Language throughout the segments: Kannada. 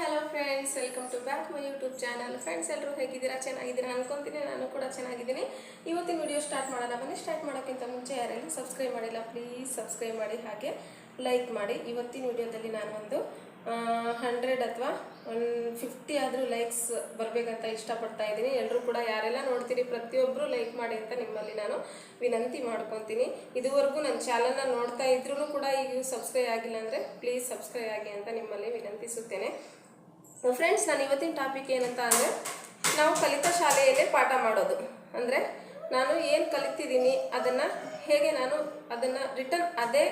Hello friends welcome to back my YouTube channel friends ಎಲ್ಲರೂ ಹೇಗಿದ್ದೀರಾ? ಚೆನ್ನಾಗಿದ್ದೀರಾ? ಅನ್ಕೊಂತೀನಿ, ನಾನು ಕೂಡ ಚೆನ್ನಾಗಿದ್ದೀನಿ. ಇವತ್ತಿನ ವಿಡಿಯೋ ಸ್ಟಾರ್ಟ್ ಮಾಡೋಣ ಬನ್ನಿ. ಸ್ಟಾರ್ಟ್ ಮಾಡೋಕ್ಕಿಂತ ಮುಂಚೆ ಯಾರೆಲ್ಲ ಸಬ್ಸ್ಕ್ರೈಬ್ ಮಾಡಿಲ್ಲ ಪ್ಲೀಸ್ ಸಬ್ಸ್ಕ್ರೈಬ್ ಮಾಡಿ, ಹಾಗೆ ಲೈಕ್ ಮಾಡಿ. ಇವತ್ತಿನ ವಿಡಿಯೋದಲ್ಲಿ ನಾನು ಒಂದು ಹಂಡ್ರೆಡ್ ಅಥವಾ ಒನ್ ಫಿಫ್ಟಿ ಆದರೂ ಲೈಕ್ಸ್ ಬರಬೇಕಂತ ಇಷ್ಟಪಡ್ತಾ ಇದ್ದೀನಿ. ಎಲ್ಲರೂ ಕೂಡ ಯಾರೆಲ್ಲ ನೋಡ್ತೀರಿ ಪ್ರತಿಯೊಬ್ಬರು ಲೈಕ್ ಮಾಡಿ ಅಂತ ನಿಮ್ಮಲ್ಲಿ ನಾನು ವಿನಂತಿ ಮಾಡ್ಕೊತೀನಿ. ಇದುವರೆಗೂ ನನ್ನ ಚಾನಲ್ನ ನೋಡ್ತಾ ಇದ್ರೂ ಕೂಡ ಈಗ ಸಬ್ಸ್ಕ್ರೈಬ್ ಆಗಿಲ್ಲ ಅಂದರೆ ಪ್ಲೀಸ್ ಸಬ್ಸ್ಕ್ರೈಬ್ ಆಗಿ ಅಂತ ನಿಮ್ಮಲ್ಲಿ ವಿನಂತಿಸುತ್ತೇನೆ. ಫ್ರೆಂಡ್ಸ್ ನಾನು ಇವತ್ತಿನ ಟಾಪಿಕ್ ಏನಂತ ಅಂದರೆ, ನಾವು ಕಲಿತ ಶಾಲೆಯಲ್ಲೇ ಪಾಠ ಮಾಡೋದು. ಅಂದರೆ ನಾನು ಏನು ಕಲಿತಿದ್ದೀನಿ ಅದನ್ನು ಹೇಗೆ ನಾನು ಅದನ್ನು ರಿಟರ್ನ್ ಅದೇ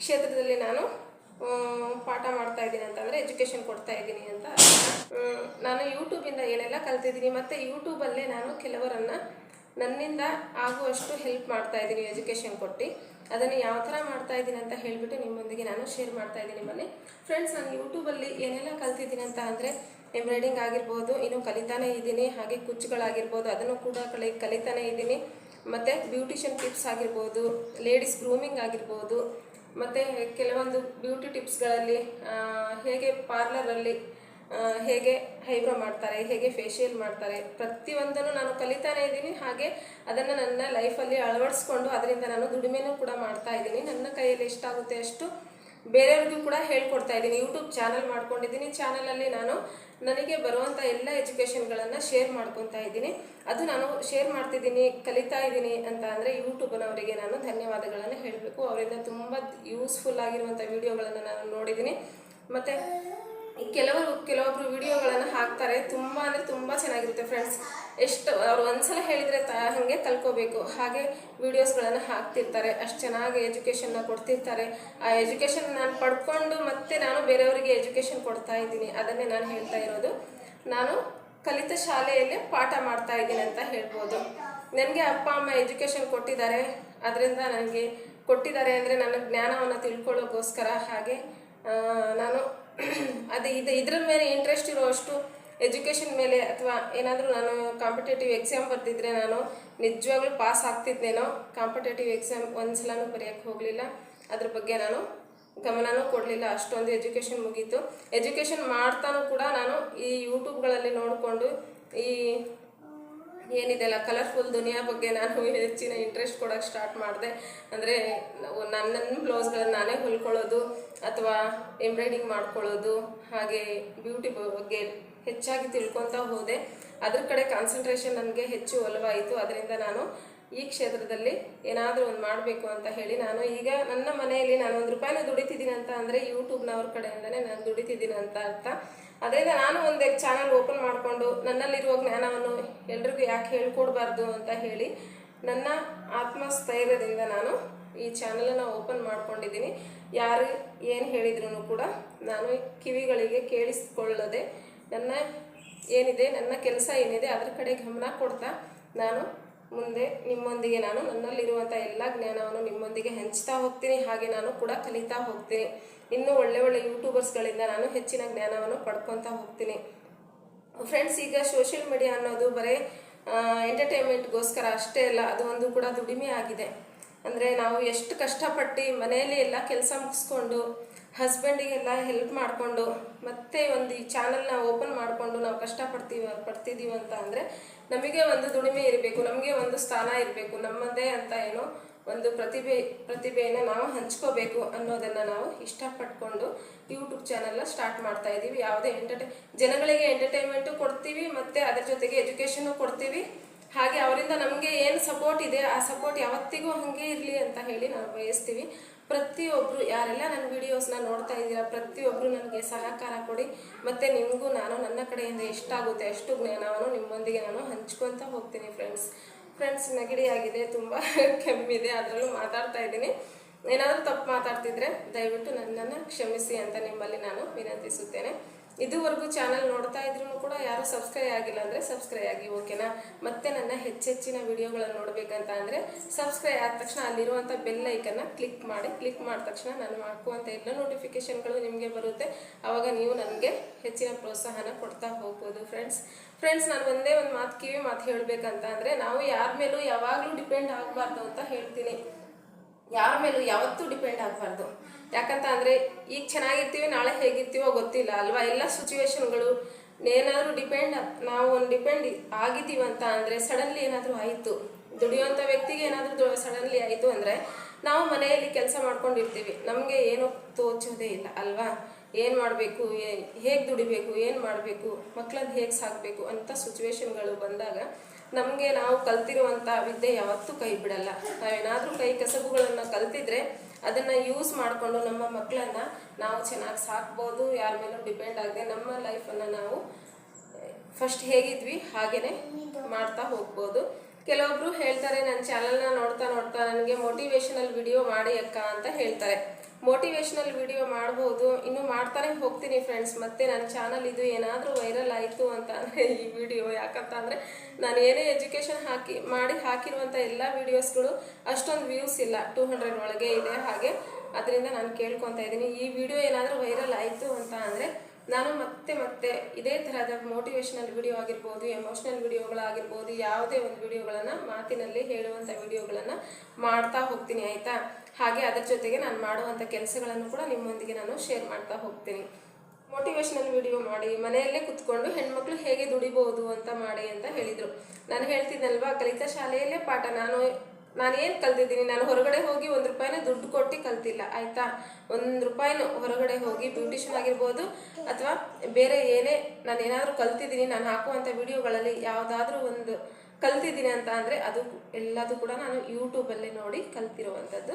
ಕ್ಷೇತ್ರದಲ್ಲಿ ನಾನು ಪಾಠ ಮಾಡ್ತಾ ಇದ್ದೀನಿ ಅಂತಂದರೆ ಎಜುಕೇಷನ್ ಕೊಡ್ತಾ ಇದ್ದೀನಿ ಅಂತ ನಾನು ಯೂಟ್ಯೂಬಿಂದ ಏನೆಲ್ಲ ಕಲ್ತಿದ್ದೀನಿ ಮತ್ತು ಯೂಟ್ಯೂಬಲ್ಲೇ ನಾನು ಕೆಲವರನ್ನು ನನ್ನಿಂದ ಆಗುವಷ್ಟು ಹೆಲ್ಪ್ ಮಾಡ್ತಾ ಇದ್ದೀನಿ ಎಜುಕೇಷನ್ ಕೊಟ್ಟು. ಅದನ್ನು ಯಾವ ಥರ ಮಾಡ್ತಾ ಇದ್ದೀನಿ ಅಂತ ಹೇಳಿಬಿಟ್ಟು ನಿಮ್ಮೊಂದಿಗೆ ನಾನು ಶೇರ್ ಮಾಡ್ತಾ ಇದ್ದೀನಿ ನಿಮ್ಮಲ್ಲಿ ಫ್ರೆಂಡ್ಸ್ ನಾನು ಯೂಟ್ಯೂಬಲ್ಲಿ ಏನೆಲ್ಲ ಕಲ್ತಿದ್ದೀನಿ ಅಂತ ಅಂದರೆ ಎಂಬ್ರಾಯ್ಡಿಂಗ್ ಆಗಿರ್ಬೋದು, ಇನ್ನು ಕಲಿತಾನೇ ಇದ್ದೀನಿ, ಹಾಗೆ ಕುಚ್ಚುಗಳಾಗಿರ್ಬೋದು, ಅದನ್ನು ಕೂಡ ಕಲಿ, ಕಲಿತಾನೇ ಇದ್ದೀನಿ. ಮತ್ತು ಬ್ಯೂಟಿಷಿಯನ್ ಟಿಪ್ಸ್ ಆಗಿರ್ಬೋದು ಲೇಡೀಸ್ ಗ್ರೂಮಿಂಗ್ ಆಗಿರ್ಬೋದು, ಮತ್ತು ಕೆಲವೊಂದು ಬ್ಯೂಟಿ ಟಿಪ್ಸ್ಗಳಲ್ಲಿ ಹೇಗೆ ಪಾರ್ಲರಲ್ಲಿ ಹೇಗೆ ಹೈಬ್ರೋ ಮಾಡ್ತಾರೆ, ಹೇಗೆ ಫೇಶಿಯಲ್ ಮಾಡ್ತಾರೆ, ಪ್ರತಿಯೊಂದನ್ನು ನಾನು ಕಲಿತಾನೇ ಇದ್ದೀನಿ. ಹಾಗೆ ಅದನ್ನು ನನ್ನ ಲೈಫಲ್ಲಿ ಅಳವಡಿಸ್ಕೊಂಡು ಅದರಿಂದ ನಾನು ದುಡಿಮೆನೂ ಕೂಡ ಮಾಡ್ತಾ ಇದ್ದೀನಿ. ನನ್ನ ಕೈಯಲ್ಲಿ ಎಷ್ಟಾಗುತ್ತೆ ಅಷ್ಟು ಬೇರೆಯವ್ರಿಗೂ ಕೂಡ ಹೇಳ್ಕೊಡ್ತಾ ಇದ್ದೀನಿ. ಯೂಟ್ಯೂಬ್ ಚಾನಲ್ ಮಾಡ್ಕೊಂಡಿದ್ದೀನಿ. ಚಾನಲಲ್ಲಿ ನಾನು ನನಗೆ ಬರುವಂಥ ಎಲ್ಲ ಎಜುಕೇಷನ್ಗಳನ್ನು ಶೇರ್ ಮಾಡ್ಕೊತಾ ಇದ್ದೀನಿ. ಅದು ನಾನು ಶೇರ್ ಮಾಡ್ತಿದ್ದೀನಿ, ಕಲಿತಾ ಇದ್ದೀನಿ ಅಂತ ಅಂದರೆ ಯೂಟ್ಯೂಬ್ನವರಿಗೆ ನಾನು ಧನ್ಯವಾದಗಳನ್ನು ಹೇಳಬೇಕು. ಅವರಿಂದ ತುಂಬ ಯೂಸ್ಫುಲ್ ಆಗಿರುವಂಥ ವಿಡಿಯೋಗಳನ್ನು ನಾನು ನೋಡಿದ್ದೀನಿ. ಮತ್ತು ಕೆಲವರು ಕೆಲವೊಬ್ರು ವಿಡಿಯೋಗಳನ್ನು ಹಾಕ್ತಾರೆ. ತುಂಬ ಅಂದರೆ ತುಂಬ ಚೆನ್ನಾಗಿರುತ್ತೆ ಫ್ರೆಂಡ್ಸ್ ಎಷ್ಟು ಅವ್ರು ಒಂದ್ಸಲ ಹೇಳಿದರೆ ತ ಹಾಗೆ ಕಲ್ಕೋಬೇಕು ಹಾಗೆ ವಿಡಿಯೋಸ್ಗಳನ್ನು ಹಾಕ್ತಿರ್ತಾರೆ. ಅಷ್ಟು ಚೆನ್ನಾಗಿ ಎಜುಕೇಷನ್ನ ಕೊಡ್ತಿರ್ತಾರೆ. ಆ ಎಜುಕೇಷನ್ ನಾನು ಪಡ್ಕೊಂಡು ಮತ್ತೆ ನಾನು ಬೇರೆಯವರಿಗೆ ಎಜುಕೇಷನ್ ಕೊಡ್ತಾ ಇದ್ದೀನಿ. ಅದನ್ನೇ ನಾನು ಹೇಳ್ತಾ ಇರೋದು. ನಾನು ಕಲಿತ ಶಾಲೆಯಲ್ಲೇ ಪಾಠ ಮಾಡ್ತಾ ಇದ್ದೀನಿ ಅಂತ ಹೇಳ್ಬೋದು. ನನಗೆ ಅಪ್ಪ, ಅಮ್ಮ ಎಜುಕೇಷನ್ ಕೊಟ್ಟಿದ್ದಾರೆ. ಅದರಿಂದ ನನಗೆ ಕೊಟ್ಟಿದ್ದಾರೆ ಅಂದರೆ ನನ್ನ ಜ್ಞಾನವನ್ನು ತಿಳ್ಕೊಳ್ಳೋಕ್ಕೋಸ್ಕರ ಹಾಗೆ ನಾನು ಅದು ಇದು ಇದ್ರ ಮೇಲೆ ಇಂಟ್ರೆಸ್ಟ್ ಇರೋಷ್ಟು ಎಜುಕೇಷನ್ ಮೇಲೆ ಅಥವಾ ಏನಾದರೂ ನಾನು ಕಾಂಪಿಟೇಟಿವ್ ಎಕ್ಸಾಮ್ ಬರ್ತಿದ್ರೆ ನಾನು ನಿಜವಾಗ್ಲೂ ಪಾಸ್ ಆಗ್ತಿದ್ದೇನೋ ಕಾಂಪಿಟೇಟಿವ್ ಎಕ್ಸಾಮ್ ಒಂದ್ಸಲನೂ ಬರೆಯೋಕ್ಕೆ ಹೋಗಲಿಲ್ಲ. ಅದ್ರ ಬಗ್ಗೆ ನಾನು ಗಮನನೂ ಕೊಡಲಿಲ್ಲ. ಅಷ್ಟೊಂದು ಎಜುಕೇಷನ್ ಮುಗೀತು. ಎಜುಕೇಷನ್ ಮಾಡ್ತಾನೂ ಕೂಡ ನಾನು ಈ ಯೂಟ್ಯೂಬ್ಗಳಲ್ಲಿ ನೋಡಿಕೊಂಡು ಈ ಏನಿದೆಲ್ಲ ಕಲರ್ಫುಲ್ ದುನಿಯಾ ಬಗ್ಗೆ ನಾನು ಹೆಚ್ಚಿನ ಇಂಟ್ರೆಸ್ಟ್ ಕೊಡೋಕೆ ಸ್ಟಾರ್ಟ್ ಮಾಡಿದೆ. ಅಂದರೆ ನನ್ನ ನನ್ನ ಬ್ಲೌಸ್ಗಳನ್ನ ನಾನೇ ಹೊಲ್ಕೊಳ್ಳೋದು ಅಥವಾ ಎಂಬ್ರಾಯ್ಡಿಂಗ್ ಮಾಡ್ಕೊಳ್ಳೋದು, ಹಾಗೆ ಬ್ಯೂಟಿ ಬಗ್ಗೆ ಹೆಚ್ಚಾಗಿ ತಿಳ್ಕೊತಾ ಹೋದೆ. ಅದ್ರ ಕಡೆ ಕಾನ್ಸಂಟ್ರೇಷನ್ ನನಗೆ ಹೆಚ್ಚು ಒಲವಾಯಿತು. ಅದರಿಂದ ನಾನು ಈ ಕ್ಷೇತ್ರದಲ್ಲಿ ಏನಾದರೂ ಒಂದು ಮಾಡಬೇಕು ಅಂತ ಹೇಳಿ ನಾನು ಈಗ ನನ್ನ ಮನೆಯಲ್ಲಿ ನಾನು ಒಂದು ರೂಪಾಯಿನೂ ದುಡಿತಿದ್ದೀನಿ ಅಂತ ಅಂದರೆ ಯೂಟ್ಯೂಬ್ನವ್ರ ಕಡೆಯಿಂದನೇ ನಾನು ದುಡಿತಿದ್ದೀನಿ ಅಂತ ಅರ್ಥ. ಅದರಿಂದ ನಾನು ಒಂದು ಚಾನಲ್ ಓಪನ್ ಮಾಡಿಕೊಂಡು ನನ್ನಲ್ಲಿರುವ ಜ್ಞಾನವನ್ನು ಎಲ್ರಿಗೂ ಯಾಕೆ ಹೇಳ್ಕೊಡ್ಬಾರ್ದು ಅಂತ ಹೇಳಿ ನನ್ನ ಆತ್ಮಸ್ಥೈರ್ಯದಿಂದ ನಾನು ಈ ಚಾನಲನ್ನು ಓಪನ್ ಮಾಡ್ಕೊಂಡಿದ್ದೀನಿ. ಯಾರು ಏನು ಹೇಳಿದ್ರು ಕೂಡ ನಾನು ಕಿವಿಗಳಿಗೆ ಕೇಳಿಸ್ಕೊಳ್ಳದೆ ನನ್ನ ಏನಿದೆ, ನನ್ನ ಕೆಲಸ ಏನಿದೆ ಅದ್ರ ಕಡೆ ಗಮನ ಕೊಡ್ತಾ ನಾನು ಮುಂದೆ ನಿಮ್ಮೊಂದಿಗೆ ನಾನು ನನ್ನಲ್ಲಿರುವಂಥ ಎಲ್ಲ ಜ್ಞಾನವನ್ನು ನಿಮ್ಮೊಂದಿಗೆ ಹಂಚ್ತಾ ಹೋಗ್ತೀನಿ. ಹಾಗೆ ನಾನು ಕೂಡ ಕಲಿತಾ ಹೋಗ್ತೀನಿ. ಇನ್ನೂ ಒಳ್ಳೆ ಒಳ್ಳೆ ಯೂಟ್ಯೂಬರ್ಸ್ಗಳಿಂದ ನಾನು ಹೆಚ್ಚಿನ ಜ್ಞಾನವನ್ನು ಪಡ್ಕೊತಾ ಹೋಗ್ತೀನಿ. ಫ್ರೆಂಡ್ಸ್ ಈಗ ಸೋಷಿಯಲ್ ಮೀಡಿಯಾ ಅನ್ನೋದು ಬರೀ ಎಂಟರ್ಟೈನ್ಮೆಂಟ್ಗೋಸ್ಕರ ಅಷ್ಟೇ ಅಲ್ಲ, ಅದು ಒಂದು ಕೂಡ ದುಡಿಮೆ ಆಗಿದೆ. ಅಂದರೆ ನಾವು ಎಷ್ಟು ಕಷ್ಟಪಟ್ಟು ಮನೆಯಲ್ಲಿ ಎಲ್ಲ ಕೆಲಸ ಮುಗಿಸ್ಕೊಂಡು ಹಸ್ಬೆಂಡಿಗೆಲ್ಲ ಹೆಲ್ಪ್ ಮಾಡಿಕೊಂಡು, ಮತ್ತೆ ಒಂದು ಈ ಚಾನಲ್ನ ಓಪನ್ ಮಾಡಿಕೊಂಡು ನಾವು ಕಷ್ಟಪಡ್ತೀವಿ ಪಡ್ತಿದ್ದೀವಿ ಅಂತ ಅಂದರೆ ನಮಗೆ ಒಂದು ದುಡಿಮೆ ಇರಬೇಕು, ನಮಗೆ ಒಂದು ಸ್ಥಾನ ಇರಬೇಕು, ನಮ್ಮದೇ ಅಂತ ಏನೋ ಒಂದು ಪ್ರತಿಭೆ, ಪ್ರತಿಭೆಯನ್ನು ನಾವು ಹಂಚ್ಕೋಬೇಕು ಅನ್ನೋದನ್ನು ನಾವು ಇಷ್ಟಪಟ್ಕೊಂಡು ಯೂಟ್ಯೂಬ್ ಚಾನಲ್ನ ಸ್ಟಾರ್ಟ್ ಮಾಡ್ತಾ ಇದ್ದೀವಿ ಯಾವುದೇ ಎಂಟರ್ಟೈ ಜನಗಳಿಗೆ ಎಂಟರ್ಟೈನ್ಮೆಂಟು ಕೊಡ್ತೀವಿ ಮತ್ತು ಅದರ ಜೊತೆಗೆ ಎಜುಕೇಷನು ಕೊಡ್ತೀವಿ. ಹಾಗೆ ಅವರಿಂದ ನಮಗೆ ಏನು ಸಪೋರ್ಟ್ ಇದೆ, ಆ ಸಪೋರ್ಟ್ ಯಾವತ್ತಿಗೂ ಹಾಗೆ ಇರಲಿ ಅಂತ ಹೇಳಿ ನಾವು ಬಯಸ್ತೀವಿ. ಪ್ರತಿಯೊಬ್ಬರು ಯಾರೆಲ್ಲ ನನ್ನ ವಿಡಿಯೋಸ್ನ ನೋಡ್ತಾ ಇದ್ದೀರಾ ಪ್ರತಿಯೊಬ್ಬರು ನನಗೆ ಸಹಕಾರ ಕೊಡಿ. ಮತ್ತು ನಿಮಗೂ ನಾನು ನನ್ನ ಕಡೆಯಿಂದ ಎಷ್ಟಾಗುತ್ತೆ ಅಷ್ಟು ಜ್ಞಾನವನ್ನು ನಿಮ್ಮೊಂದಿಗೆ ನಾನು ಹಂಚ್ಕೊತಾ ಹೋಗ್ತೀನಿ ಫ್ರೆಂಡ್ಸ್ ಫ್ರೆಂಡ್ಸ್ ನೆಗಡಿ ಆಗಿದೆ, ತುಂಬ ಕೆಮ್ಮಿದೆ, ಅದರಲ್ಲೂ ಮಾತಾಡ್ತಾ ಇದ್ದೀನಿ. ಏನಾದರೂ ತಪ್ಪು ಮಾತಾಡ್ತಿದ್ರೆ ದಯವಿಟ್ಟು ನನ್ನನ್ನು ಕ್ಷಮಿಸಿ ಅಂತ ನಿಮ್ಮಲ್ಲಿ ನಾನು ವಿನಂತಿಸುತ್ತೇನೆ. ಇದುವರೆಗೂ ಚಾನಲ್ ನೋಡ್ತಾ ಇದ್ರೂ ಕೂಡ ಯಾರು ಸಬ್ಸ್ಕ್ರೈಬ್ ಆಗಿಲ್ಲ ಅಂದರೆ ಸಬ್ಸ್ಕ್ರೈಬ್ ಆಗಿ, ಓಕೆನಾ? ಮತ್ತೆ ನನ್ನ ಹೆಚ್ಚೆಚ್ಚಿನ ವಿಡಿಯೋಗಳನ್ನು ನೋಡಬೇಕಂತ ಅಂದರೆ ಸಬ್ಸ್ಕ್ರೈಬ್ ಆದ ತಕ್ಷಣ ಅಲ್ಲಿರುವಂಥ ಬೆಲ್ ಐಕನ್ನ ಕ್ಲಿಕ್ ಮಾಡಿ ಕ್ಲಿಕ್ ಮಾಡಿದ ತಕ್ಷಣ ನಾನು ಹಾಕುವಂಥ ಎಲ್ಲ ನೋಟಿಫಿಕೇಷನ್ಗಳು ನಿಮಗೆ ಬರುತ್ತೆ. ಆವಾಗ ನೀವು ನನಗೆ ಹೆಚ್ಚಿನ ಪ್ರೋತ್ಸಾಹನ ಕೊಡ್ತಾ ಹೋಗ್ಬೋದು ಫ್ರೆಂಡ್ಸ್ ಫ್ರೆಂಡ್ಸ್ ನಾನು ಒಂದೇ ಒಂದು ಮಾತು ಕಿವಿ ಮಾತು ಹೇಳಬೇಕಂತ ಅಂದರೆ ನಾವು ಯಾರ ಮೇಲೂ ಯಾವಾಗಲೂ ಡಿಪೆಂಡ್ ಆಗಬಾರ್ದು ಅಂತ ಹೇಳ್ತೀನಿ. ಯಾರ ಮೇಲೂ ಯಾವತ್ತೂ ಡಿಪೆಂಡ್ ಆಗಬಾರ್ದು. ಯಾಕಂತ ಅಂದರೆ ಈಗ ಚೆನ್ನಾಗಿರ್ತೀವಿ, ನಾಳೆ ಹೇಗಿರ್ತೀವೋ ಗೊತ್ತಿಲ್ಲ ಅಲ್ವಾ? ಎಲ್ಲ ಸಿಚುವೇಶನ್ಗಳು ಏನಾದರೂ ಡಿಪೆಂಡ್ ನಾವು ಒಂದು ಡಿಪೆಂಡ್ ಆಗಿದ್ದೀವಿ ಅಂತ ಅಂದರೆ ಸಡನ್ಲಿ ಏನಾದರೂ ಆಯಿತು. ದುಡಿಯುವಂಥ ವ್ಯಕ್ತಿಗೆ ಏನಾದರೂ ಸಡನ್ಲಿ ಆಯಿತು ಅಂದರೆ ನಾವು ಮನೆಯಲ್ಲಿ ಕೆಲಸ ಮಾಡ್ಕೊಂಡಿರ್ತೀವಿ. ನಮಗೆ ಏನೂ ತೋಚೋದೇ ಇಲ್ಲ ಅಲ್ವಾ? ಏನು ಮಾಡಬೇಕು? ಹೇಗೆ ದುಡಿಬೇಕು? ಏನು ಮಾಡಬೇಕು? ಮಕ್ಕಳನ್ನ ಹೇಗೆ ಸಾಕಬೇಕು ಅಂತ ಸಿಚುವೇಶನ್ಗಳು ಬಂದಾಗ ನಮಗೆ ನಾವು ಕಲ್ತಿರುವಂಥ ವಿದ್ಯೆ ಯಾವತ್ತೂ ಕೈ ಬಿಡಲ್ಲ. ನಾವೇನಾದರೂ ಕೈ ಕಸಬುಗಳನ್ನು ಕಲ್ತಿದ್ರೆ ಅದನ್ನು ಯೂಸ್ ಮಾಡಿಕೊಂಡು ನಮ್ಮ ಮಕ್ಕಳನ್ನ ನಾವು ಚೆನ್ನಾಗಿ ಸಾಕ್ಬೋದು, ಯಾರ ಮೇಲೂ ಡಿಪೆಂಡ್ ಆಗದೆ ನಮ್ಮ ಲೈಫನ್ನು ನಾವು ಫಸ್ಟ್ ಹೇಗಿದ್ವಿ ಹಾಗೇನೆ ಮಾಡ್ತಾ ಹೋಗ್ಬೋದು. ಕೆಲವೊಬ್ರು ಹೇಳ್ತಾರೆ ನನ್ನ ಚಾನಲ್ನ ನೋಡ್ತಾ ನೋಡ್ತಾ ನನಗೆ ಮೋಟಿವೇಶನಲ್ ವಿಡಿಯೋ ಮಾಡಿ ಅಕ್ಕ ಅಂತ ಹೇಳ್ತಾರೆ. ಮೋಟಿವೇಶನಲ್ ವಿಡಿಯೋ ಮಾಡ್ಬೋದು. ಇನ್ನು ಮಾಡ್ತಾನೆ ಹೋಗ್ತೀನಿ ಫ್ರೆಂಡ್ಸ್ ಮತ್ತೆ ನನ್ನ ಚಾನಲ್ ಇದು ಏನಾದರೂ ವೈರಲ್ ಆಯಿತು ಅಂತ ಅಂದರೆ ಈ ವಿಡಿಯೋ ಯಾಕಂತ ಅಂದರೆ ನಾನು ಏನೇ ಎಜುಕೇಷನ್ ಹಾಕಿ, ಮಾಡಿ ಹಾಕಿರುವಂಥ ಎಲ್ಲ ವಿಡಿಯೋಸ್ಗಳು ಅಷ್ಟೊಂದು ವ್ಯೂಸ್ ಇಲ್ಲ. ಟೂ ಹಂಡ್ರೆಡ್ ಒಳಗೆ ಇದೆ ಹಾಗೆ. ಅದರಿಂದ ನಾನು ಕೇಳ್ಕೊತಾ ಇದ್ದೀನಿ. ಈ ವಿಡಿಯೋ ಏನಾದರೂ ವೈರಲ್ ಆಯಿತು ಅಂತ ಅಂದರೆ ನಾನು ಮತ್ತೆ ಮತ್ತೆ ಇದೇ ಥರದ ಮೋಟಿವೇಶನಲ್ ವಿಡಿಯೋ ಆಗಿರ್ಬೋದು ಎಮೋಷ್ನಲ್ ವಿಡಿಯೋಗಳಾಗಿರ್ಬೋದು ಯಾವುದೇ ಒಂದು ವಿಡಿಯೋಗಳನ್ನು ಮಾತಿನಲ್ಲಿ ಹೇಳುವಂಥ ವಿಡಿಯೋಗಳನ್ನು ಮಾಡ್ತಾ ಹೋಗ್ತೀನಿ, ಆಯಿತಾ? ಹಾಗೆ ಅದರ ಜೊತೆಗೆ ನಾನು ಮಾಡುವಂಥ ಕೆಲಸಗಳನ್ನು ಕೂಡ ನಿಮ್ಮೊಂದಿಗೆ ನಾನು ಶೇರ್ ಮಾಡ್ತಾ ಹೋಗ್ತೀನಿ. ಮೋಟಿವೇಶನಲ್ ವಿಡಿಯೋ ಮಾಡಿ, ಮನೆಯಲ್ಲೇ ಕುತ್ಕೊಂಡು ಹೆಣ್ಮಕ್ಳು ಹೇಗೆ ದುಡಿಬಹುದು ಅಂತ ಮಾಡಿ ಅಂತ ಹೇಳಿದರು. ನಾನು ಹೇಳ್ತಿದ್ದಲ್ವಾ ಕಲಿತ ಶಾಲೆಯಲ್ಲೇ ಪಾಠ, ನಾನು ನಾನು ಏನು ಕಲ್ತಿದ್ದೀನಿ? ನಾನು ಹೊರಗಡೆ ಹೋಗಿ ಒಂದು ರೂಪಾಯಿನ ದುಡ್ಡು ಕೊಟ್ಟು ಕಲ್ತಿಲ್ಲ, ಆಯಿತಾ? ಒಂದು ರೂಪಾಯಿನ ಹೊರಗಡೆ ಹೋಗಿ ಬ್ಯೂಟಿಷನ್ ಆಗಿರ್ಬೋದು ಅಥವಾ ಬೇರೆ ಏನೇ ನಾನು ಏನಾದರೂ ಕಲ್ತಿದ್ದೀನಿ, ನಾನು ಹಾಕುವಂಥ ವಿಡಿಯೋಗಳಲ್ಲಿ ಯಾವುದಾದ್ರೂ ಒಂದು ಕಲ್ತಿದ್ದೀನಿ ಅಂತ ಅಂದರೆ ಅದು ಎಲ್ಲದೂ ಕೂಡ ನಾನು ಯೂಟ್ಯೂಬಲ್ಲಿ ನೋಡಿ ಕಲ್ತಿರುವಂಥದ್ದು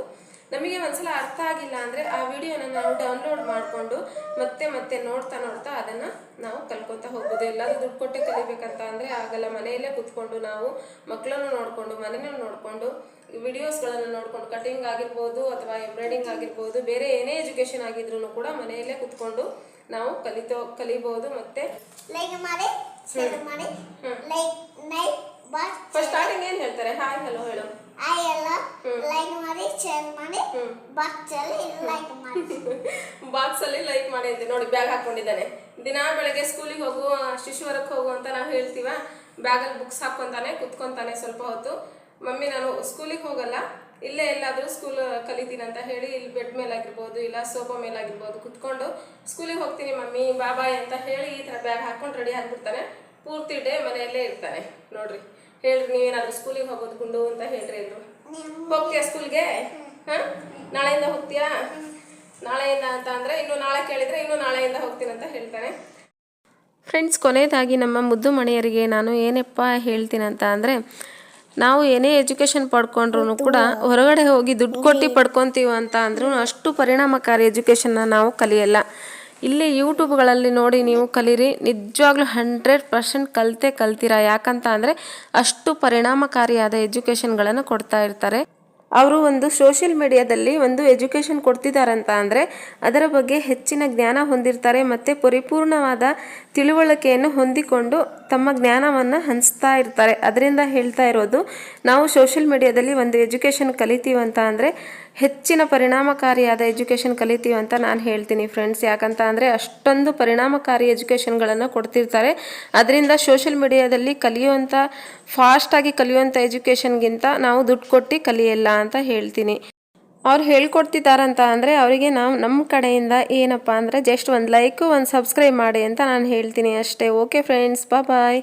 ನಮಗೆ ಒಂದ್ಸಲ ಅರ್ಥ ಆಗಿಲ್ಲ ಅಂದರೆ ಆ ವಿಡಿಯೋನ ನಾವು ಡೌನ್ಲೋಡ್ ಮಾಡಿಕೊಂಡು ಮತ್ತೆ ಮತ್ತೆ ನೋಡ್ತಾ ನೋಡ್ತಾ ಅದನ್ನು ನಾವು ಕಲ್ಕೊತಾ ಹೋಗ್ಬೋದು. ಎಲ್ಲಾದ್ರೂ ದುಡ್ಡು ಕೊಟ್ಟೆ ಕಲಿಬೇಕಂತ ಅಂದರೆ ಆಗಲ್ಲ. ಮನೆಯಲ್ಲೇ ಕುತ್ಕೊಂಡು ನಾವು ಮಕ್ಕಳನ್ನು ನೋಡಿಕೊಂಡು ಮನೆಯನ್ನು ನೋಡಿಕೊಂಡು ವಿಡಿಯೋಸ್ಗಳನ್ನು ನೋಡ್ಕೊಂಡು ಕಟಿಂಗ್ ಆಗಿರ್ಬೋದು ಅಥವಾ ಎಂಬ್ರಾಯ್ಡಿಂಗ್ ಆಗಿರ್ಬೋದು ಬೇರೆ ಏನೇ ಎಜುಕೇಷನ್ ಆಗಿದ್ರು ಕೂಡ ಮನೆಯಲ್ಲೇ ಕುತ್ಕೊಂಡು ನಾವು ಕಲಿತೋ ಕಲಿಬಹುದು ಮತ್ತೆ ಫಸ್ಟ್ ಸ್ಟಾರ್ಟಿಂಗ್ ಏನು ಹೇಳ್ತಾರೆ? ಹಾಯ್ ಹಲೋ ಹೇಳು. ಆಯ್ ಎಲ್ಲ. ಲೈಕ್ ಮಾಡಿ ಶೇರ್ ಮಾಡಿ. ಬಾತ್ ಚಲ್ಲಿ ಲೈಕ್ ಮಾಡಿ. ಬಾಕ್ಸ್ ಅಲ್ಲಿ ಲೈಕ್ ಮಾಡಿ ಅಂತ ನೋಡಿ ಬ್ಯಾಗ್ ಹಾಕೊಂಡಿದ್ದಾನೆ ದಿನಾ ಬೆಳಗ್ಗೆ ಸ್ಕೂಲಿಗೆ ಹೋಗು ಶಿಶುವರಕ್ಕೆ ಹೋಗು ಅಂತ ನಾವು ಹೇಳ್ತೀವ? ಬ್ಯಾಗಲ್ಲಿ ಬುಕ್ಸ್ ಹಾಕೊಂತಾನೆ ಕುತ್ಕೊಂತಾನೆ ಸ್ವಲ್ಪ ಹೊತ್ತು. ಮಮ್ಮಿ, ನಾನು ಸ್ಕೂಲಿಗೆ ಹೋಗಲ್ಲ. ಇಲ್ಲೇ ಎಲ್ಲಾದರೂ ಸ್ಕೂಲ್ ಕಲಿತೀನಿ ಅಂತ ಹೇಳಿ ಇಲ್ಲಿ ಬೆಡ್ ಮೇಲಾಗಿರ್ಬೋದು, ಇಲ್ಲ ಸೋಫಾ ಮೇಲಾಗಿರ್ಬೋದು ಕುತ್ಕೊಂಡು ಸ್ಕೂಲಿಗೆ ಹೋಗ್ತೀನಿ ಮಮ್ಮಿ ಬಾಬಾಯ್ ಅಂತ ಹೇಳಿ ಈ ಥರ ಬ್ಯಾಗ್ ಹಾಕೊಂಡು ರೆಡಿ ಆಗಿಬಿಡ್ತಾನೆ. ಪೂರ್ತಿ ಡೇ ಮನೆಯಲ್ಲೇ ಇರ್ತಾನೆ, ನೋಡ್ರಿ. ಹೇಳ್ರಿ, ನೀವೇನಾದರೂ ಸ್ಕೂಲಿಗೆ ಹೋಗೋದು ಗುಂಡು ಅಂತ ಹೇಳ್ರಿ ಎಲ್ರು ಹೋಗ್ತೀಯಾ ಸ್ಕೂಲ್ಗೆ ಹಾಂ? ನಾಳೆಯಿಂದ ಹೋಗ್ತೀಯಾ? ನಾಳೆಯಿಂದ ಅಂತ ಅಂದರೆ ಇನ್ನು ನಾಳೆ ಕೇಳಿದರೆ ಇನ್ನು ನಾಳೆಯಿಂದ ಹೋಗ್ತೀನಿ ಅಂತ ಹೇಳ್ತಾನೆ. ಫ್ರೆಂಡ್ಸ್ ಕೊನೆಯದಾಗಿ ನಮ್ಮ ಮುದ್ದು ಮನೆಯರಿಗೆ ನಾನು ಏನಪ್ಪ ಹೇಳ್ತೀನಿ ಅಂತ ಅಂದರೆ ನಾವು ಏನೇ ಎಜುಕೇಷನ್ ಪಡ್ಕೊಂಡ್ರು ಕೂಡ ಹೊರಗಡೆ ಹೋಗಿ ದುಡ್ಡು ಕೊಟ್ಟು ಪಡ್ಕೊತೀವಿ ಅಂತ ಅಂದ್ರೂ ಅಷ್ಟು ಪರಿಣಾಮಕಾರಿ ಎಜುಕೇಷನ್ನ ನಾವು ಕಲಿಯಲ್ಲ. ಇಲ್ಲಿ ಯೂಟ್ಯೂಬ್ಗಳಲ್ಲಿ ನೋಡಿ ನೀವು ಕಲೀರಿ. ನಿಜವಾಗ್ಲೂ ಹಂಡ್ರೆಡ್ ಪರ್ಸೆಂಟ್ ಕಲಿತೆ ಕಲ್ತೀರಾ? ಯಾಕಂತ ಅಂದರೆ ಅಷ್ಟು ಪರಿಣಾಮಕಾರಿಯಾದ ಎಜುಕೇಷನ್ಗಳನ್ನು ಕೊಡ್ತಾ ಇರ್ತಾರೆ. ಅವರು ಒಂದು ಸೋಷಿಯಲ್ ಮೀಡಿಯಾದಲ್ಲಿ ಒಂದು ಎಜುಕೇಷನ್ ಕೊಡ್ತಿದ್ದಾರಂತ ಅಂದರೆ ಅದರ ಬಗ್ಗೆ ಹೆಚ್ಚಿನ ಜ್ಞಾನ ಹೊಂದಿರ್ತಾರೆ ಮತ್ತು ಪರಿಪೂರ್ಣವಾದ ತಿಳುವಳಿಕೆಯನ್ನು ಹೊಂದಿಕೊಂಡು ತಮ್ಮ ಜ್ಞಾನವನ್ನು ಹಂಚ್ತಾ ಇರ್ತಾರೆ. ಅದರಿಂದ ಹೇಳ್ತಾ ಇರೋದು, ನಾವು ಸೋಷಿಯಲ್ ಮೀಡಿಯಾದಲ್ಲಿ ಒಂದು ಎಜುಕೇಷನ್ ಕಲಿತೀವಂತ ಅಂದರೆ ಹೆಚ್ಚಿನ ಪರಿಣಾಮಕಾರಿಯಾದ ಎಜುಕೇಷನ್ ಕಲಿತೀವಿ ಅಂತ ನಾನು ಹೇಳ್ತೀನಿ ಫ್ರೆಂಡ್ಸ್ ಯಾಕಂತ ಅಂದರೆ ಅಷ್ಟೊಂದು ಪರಿಣಾಮಕಾರಿ ಎಜುಕೇಷನ್ಗಳನ್ನು ಕೊಡ್ತಿರ್ತಾರೆ. ಅದರಿಂದ ಸೋಷಿಯಲ್ ಮೀಡಿಯಾದಲ್ಲಿ ಕಲಿಯುವಂಥ ಫಾಸ್ಟಾಗಿ ಕಲಿಯುವಂಥ ಎಜುಕೇಷನ್ಗಿಂತ ನಾವು ದುಡ್ಡು ಕೊಟ್ಟು ಕಲಿಯಲ್ಲ ಅಂತ ಹೇಳ್ತೀನಿ. ಅವ್ರು ಹೇಳ್ಕೊಡ್ತಿದ್ದಾರಂತ ಅಂದರೆ ಅವರಿಗೆ ನಾವು ನಮ್ಮ ಕಡೆಯಿಂದ ಏನಪ್ಪ ಅಂದರೆ ಜಸ್ಟ್ ಒಂದು ಲೈಕು ಒಂದು ಸಬ್ಸ್ಕ್ರೈಬ್ ಮಾಡಿ ಅಂತ ನಾನು ಹೇಳ್ತೀನಿ ಅಷ್ಟೇ. Okay friends bye